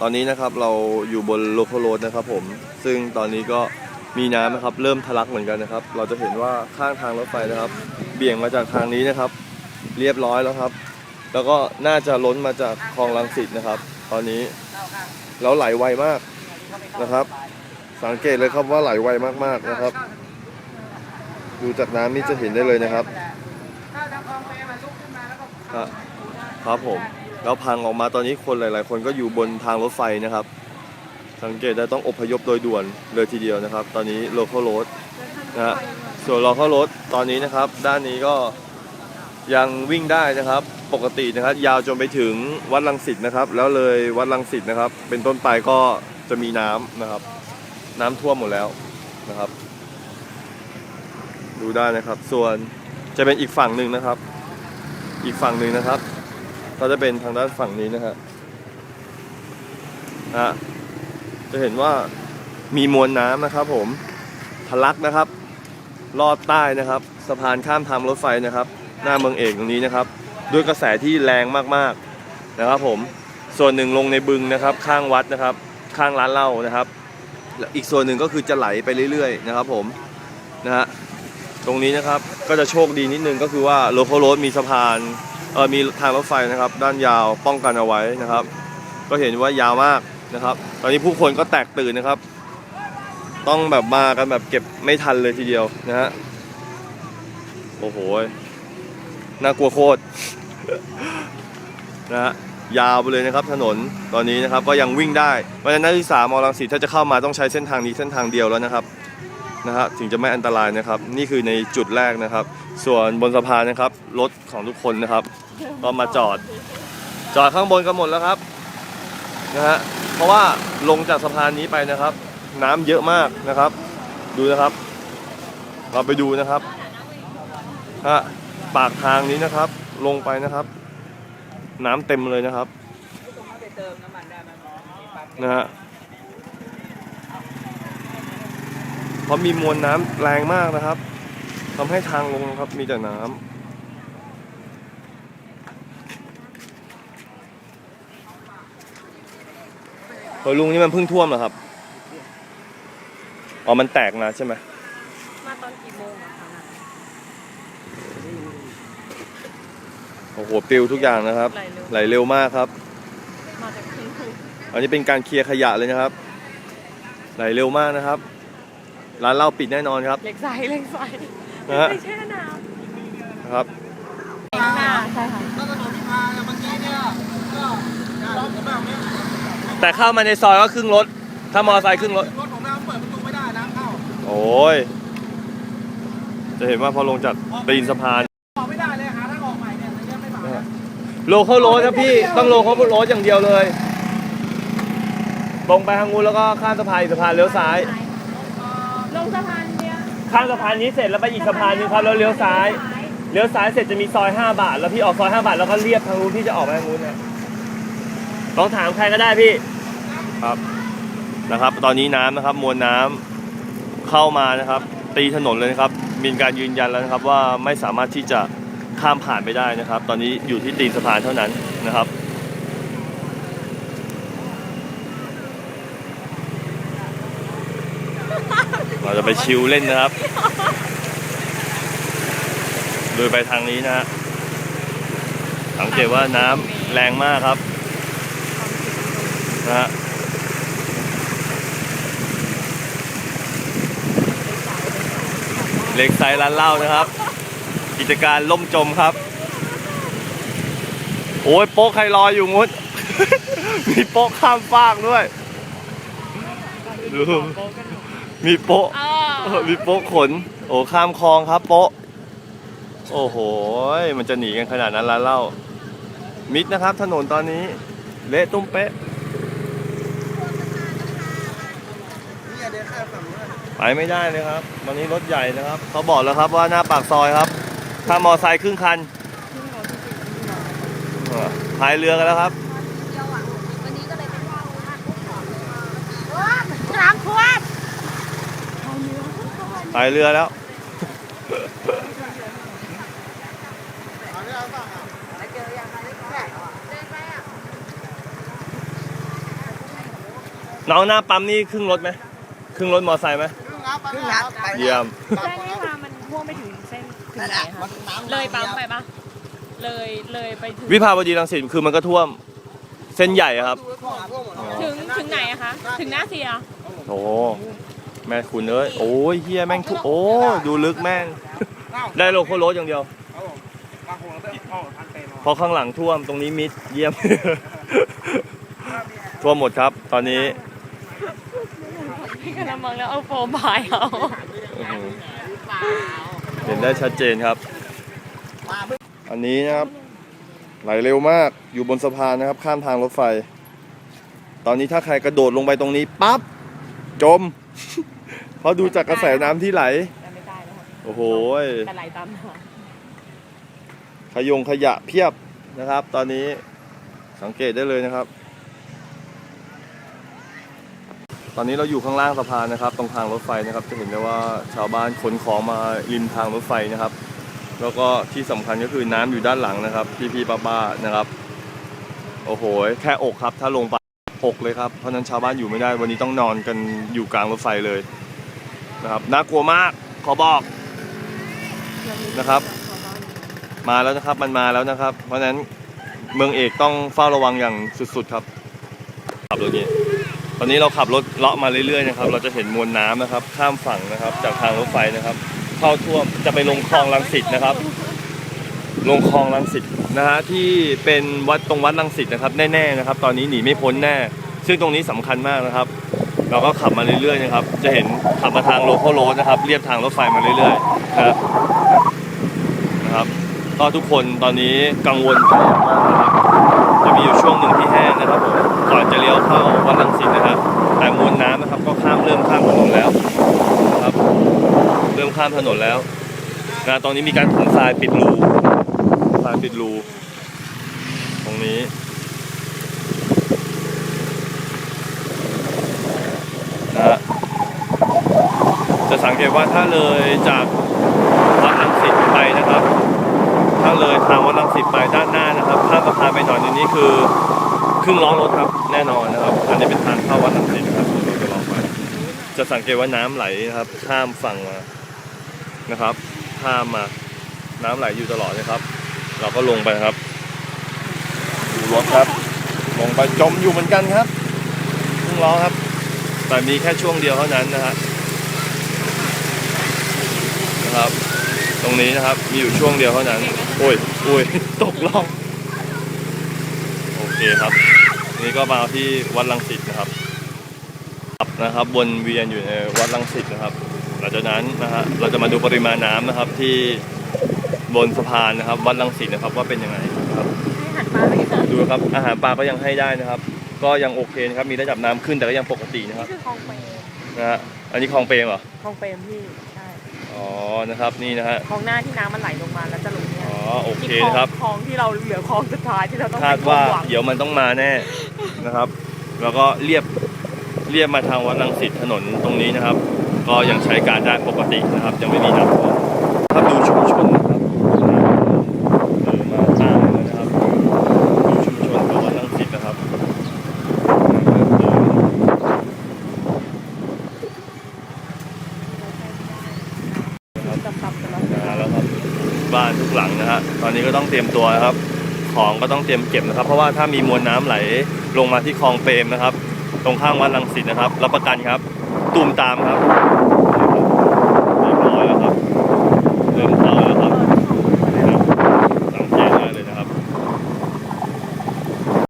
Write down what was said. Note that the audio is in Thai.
ตอนนี้นะครับเราอยู่บนโลคโรดนะครับผม ซึ่งตอนนี้ก็มีน้ำนะครับเริ่มทะลักเหมือนกันนะครับ เราจะเห็นว่าข้างทางรถไฟนะครับ เบี่ยงมาจากทางนี้นะครับ เรียบร้อยแล้วครับ แล้วก็น่าจะล้นมาจากคลองลังสิตนะครับ ตอนนี้แล้วไหลไวมากนะครับ สังเกตเลยครับว่าไหลไวมากๆนะครับ ดูจากน้ำนี่จะเห็นได้เลยนะครับครับผม แล้วพังออกมาตอนนี้คนหลาย ๆ คนก็อยู่บนทางรถไฟนะครับ สังเกตได้ต้องอพยพโดยด่วนเลยทีเดียวนะครับ ตอนนี้ local road นะฮะส่วน local road ตอนนี้นะครับ ด้านนี้ก็ยังวิ่งได้นะครับปกตินะครับ ยาวจนไปถึงวัดลังสิตนะครับ แล้วเลยวัดลังสิตนะครับ เป็นต้นไปก็จะมีน้ำนะครับ น้ำท่วมหมดแล้วนะครับ ดูได้นะครับ ส่วนจะเป็นอีกฝั่งหนึ่งนะครับ อีกฝั่งหนึ่งนะครับ ก็จะเป็นทางด้านฝั่งนี้นะฮะนะฮะจะเห็นว่ามีมวลน้ำนะครับ ผมทะลักนะครับ ลอดใต้นะครับ สะพานข้ามทางรถไฟนะครับ หน้าเมืองเอกตรงนี้นะครับ ด้วยกระแสที่แรงมากๆนะครับ ผมส่วนหนึ่งลงในบึงนะครับ ข้างวัดนะครับ ข้างร้านเหล้านะครับอีกส่วนหนึ่งก็คือจะไหลไปเรื่อยๆนะครับ ผมนะฮะตรงนี้นะครับก็จะโชคดีนิดนึงก็คือว่าโลโคโรดมีสะพาน เออมีทางรถไฟนะครับ ด้านยาวป้องกันเอาไว้นะครับ ก็เห็นว่ายาวมากนะครับ ตอนนี้ผู้คนก็แตกตื่นนะครับ ต้องแบบมากันแบบเก็บไม่ทันเลยทีเดียวนะฮะโอ้โหน่ากลัวโคตรนะฮะยาวไปเลยนะครับถนนตอนนี้นะครับก็ยังวิ่งได้เพราะฉะนั้นนักศึกษามอลังสิตถ้าจะเข้ามาต้องใช้เส้นทางนี้เส้นทางเดียวแล้วนะครับ นะฮะถึงจะไม่อันตรายนะครับ นี่คือในจุดแรกนะครับ ส่วนบนสะพานนะครับรถของทุกคนนะครับ ก็มาจอด จอดข้างบนกันหมดแล้วครับนะฮะเพราะว่าลงจากสะพานนี้ไปนะครับ น้ำเยอะมากนะครับ ดูนะครับ เราไปดูนะครับฮะปากทางนี้นะครับ ลงไปนะครับ น้ำเต็มเลยนะครับนะฮะเพ ราะมีมวลน้ำแรงมากนะครับทำให้ทางลงนะครับมีแต่น้ำเฮ้ยลุงนี่มันเพิ่งท่วมเหรอครับ อ๋อ มันแตกนะใช่ไหมมาตอนกี่โมงอะคะน่ะโอ้โหปลิวทุกอย่างนะครับ ไหลเร็วไหลเร็วมากครับ มาจากที่คืออันนี้เป็นการเคลียร์ขยะเลยนะครับ ไหลเร็วมากนะครับ ร้านเหล้าปิดแน่นอนครับเหล็กไฟเหล็กไฟนะฮะไม่แช่น้นะครับำข้างหน้าใช่ค่ะถ้าถนนที่มาเนี่ยเมื่อกี้เนี่ยก็รถผมแบบนี้แต่เข้ามาในซอยก็ครึ่งรถ ถ้ามอเตอร์ไซค์ครึ่งรถ รถผมนะเปิดประตูไม่ได้น้ำเข้าโอ้ย จะเห็นว่าพอลงจากตีนสะพาน ออกไม่ได้เลยหาทางออกใหม่เนี่ยมันยังไม่มาโลเข้าโรดครับพี่ ต้องโลเข้าโรดอย่างเดียวเลย ตรงไปทางงูนแล้วก็ข้ามสะพานอีกสะพานเลี้ยวซ้ายลงสะพานเนี้ย ข้ามสะพานนี้เสร็จแล้วไปอีกสะพานหนึงครับแล้วเลี้ยวซ้ายเลี้ยวซ้ายเสร็จจะมีซอย 5 บาท แล้วพี่ออกซอย 5 บาทแล้วก็เรียบทางนู้นที่จะออกไปทางนู้นนะลองถามใครก็ได้พี่ครับนะครับ ตอนนี้น้ำนะครับ มวลน้ำเข้ามานะครับ ตีถนนเลยนะครับมีการยืนยันแล้วนะครับว่าไม่สามารถที่จะข้ามผ่านไปได้นะครับ ตอนนี้อยู่ที่ตีนสะพานเท่านั้นนะครับ เราจะไปชิลเล่นนะครับโดยไปทางนี้นะฮะสังเกตว่าน้ำแรงมากครับนะฮะเล็กไซร้านเหล้านะครับ กิจการล่มจมครับ โอ้ยโป๊กใครรออยู่งุด มีโป๊กข้ามฟากด้วยดู มีโป๊ะอ๋อเออมีโป๊ะขน โอ้ข้ามคลองครับโป๊ะ โอ้โหมันจะหนีกันขนาดนั้นร้านเหล้ามิดนะครับ ถนนตอนนี้ เละตุ้มเป๊ะเนี่ยเดี๋ยวข้ามฝั่งนู้นไปไม่ได้เลยครับ วันนี้รถใหญ่นะครับ เขาบอกแล้วครับว่าหน้าปากซอยครับ ถ้ามอไซค์ครึ่งคันเออพายเรือกันแล้วครับน้ำท่วมพายเรือแล้วเอาเรื่องฝั่งอะน้องหน้าปั๊มนี่ครึ่งรถไหมครึ่งรถมอไซค์ไหมครึ่งครับครึ่งครับเยี่ยมเส้นนี่ค่ะมันท่วมไปถึงเส้นถึงไหนคะเลยปั๊มไปปะเลยเลยไปถึงวิภาวดีรังสิตคือมันก็ท่วม เส้นใหญ่อะครับ ถึงถึงไหนอะคะ ถึงหน้าเสียโอ้ แม่คุณเอ้ยโอ้ยเฮียแม่งทุกโอ้ดูลึกแม่ง ได้โลโคโรสอย่างเดียวบางคนก็พ่อพันเต็มเพราะข้างหลังท่วมตรงนี้มิดเยี่ยม ท่วมหมดครับ ตอนนี้พี่กำลังมองแล้วเอาโฟมพายเอาอื้อหือเห็นได้ชัดเจนครับ อันนี้นะครับ ไหลเร็วมากอยู่บนสะพานนะครับ ข้ามทางรถไฟ ตอนนี้ถ้าใครกระโดดลงไปตรงนี้ปั๊บจม เพราะดูจากกระแสน้ำที่ไหล แต่ไม่ได้แล้วค่ะโอ้โหยแต่ไหลตามทางขยงขยะเพียบนะครับ ตอนนี้สังเกตได้เลยนะครับ ตอนนี้เราอยู่ข้างล่างสะพานนะครับ ตรงทางรถไฟนะครับ จะเห็นได้ว่าชาวบ้านขนของมาริมทางรถไฟนะครับ แล้วก็ที่สำคัญก็คือน้ำอยู่ด้านหลังนะครับ พี่ๆป้าๆนะครับ โอ้โหแค่อกครับ ถ้าลงไปอกเลยครับเพราะฉะนั้นชาวบ้านอยู่ไม่ได้วันนี้ต้องนอนกันอยู่กลางรถไฟเลย นะครับน่ากลัวมากขอบอกนะครับ มาแล้วนะครับมันมาแล้วนะครับ เพราะฉะนั้นเมืองเอกต้องเฝ้าระวังอย่างสุดๆครับขับรถนี้ตอนนี้เราขับรถเลาะมาเรื่อยๆนะครับ เราจะเห็นมวลน้ำนะครับ ข้ามฝั่งนะครับ จากทางรถไฟนะครับ เข้าท่วมจะไปลงคลองลังสิตนะครับ ลงคลองลังสิตนะฮะที่เป็นวัดตรงวัดลังสิตนะครับแน่ๆนะครับ ตอนนี้หนีไม่พ้นแน่ ซึ่งตรงนี้สำคัญมากนะครับ เราก็ขับมาเรื่อยๆนะครับ จะเห็นขับมาทางโลโคโรดนะครับ เรียบทางรถไฟมาเรื่อยๆนะครับนะครับ ก็ทุกคนตอนนี้กังวลใจมากนะครับจะมีอยู่ช่วงหนึ่งที่แห้งนะครับผมก่อนจะเลี้ยวเข้าวัดลังสิตนะครับ แต่มวลน้ำนะครับ ก็ข้ามเริ่มข้ามถนนแล้วนะครับ เริ่มข้ามถนนแล้วนะตอนนี้มีการถมทรายปิดรูทรายปิดรู ตรงนี้นะฮะจะสัง เกตว่าถ้าเลยจากวัดลังสิตไปนะครับ ถ้าเลยทางวัดลังสิตไปด้านหน้านะครับข้ามสะพานไปหน่อยนึงนี่คือครึ่งล้อรถครับแน่นอนนะครับ อันนี้เป็นทางเข้าวัดลังสิตนะครับจะลองไปจะสังเกตว่าน้ำไหลนะครับ ข้ามฝั่งมานะครับ ข้ามมาน้ำไหลอยู่ตลอดนะครับ เราก็ลงไปครับดูรถครับ ลงไปจมอยู่เหมือนกันครับครึ่งล้อครับ แต่มีแค่ช่วงเดียวเท่านั้นนะฮะ นะครับ ตรงนี้นะครับมีอยู่ช่วงเดียวเท่านั้นโอ้ยโอ้ยตกล่องโอเคครับนี่ก็มาที่วัดลังสิตนะครับขับนะครับวนเวียนอยู่ในวัดลังสิตนะครับ หลังจากนั้นนะฮะเราจะมาดูปริมาณน้ำนะครับที่บนสะพานนะครับ วัดลังสิตนะครับว่าเป็นยังไงนะครับให้หันมาเลยค่ะดูครับอาหารปลาก็ยังให้ได้นะครับ ก็ยังโอเคนะครับมีระดับน้ำขึ้นแต่ก็ยังปกตินะครับนี่คือคลองเปรมนะฮะอันนี้คลองเปรมเหรอคลองเปรมพี่ใช่ อ๋อนะครับนี่นะฮะคลองหน้าที่น้ำมันไหลลงมาแล้วจะลงเนี่ยอ๋อโอเคที่คลองนะครับคลองที่เราเหลือคลองสุดท้ายที่เราต้องคาดไปว่าคลองหวังเดี๋ยวมันต้องมาแน่นะครับ แล้วก็เรียบเรียบมาทางวัดรังสิตถนนตรงนี้นะครับ ก็ยังใช้การได้ปกตินะครับ ยังไม่มีน้ำท่วมถ้าดูชุมชนนะครับเออมาตามเลยนะครับดูชุมชนของวัดรังสิตนะครับนะครับ จับตับกันแล้ว มาแล้วครับบ้านทุกหลังนะฮะตอนนี้ก็ต้องเต รียมตัวนะครับ ของก็ต้องเตรียมเก็บนะครับ เพราะว่าถ้ามีมวลน้ำไหลลงมาที่คลองเปรมนะครับ ตรงข้างวัดลังสิตนะครับ รับประกันครับตูมตามครับ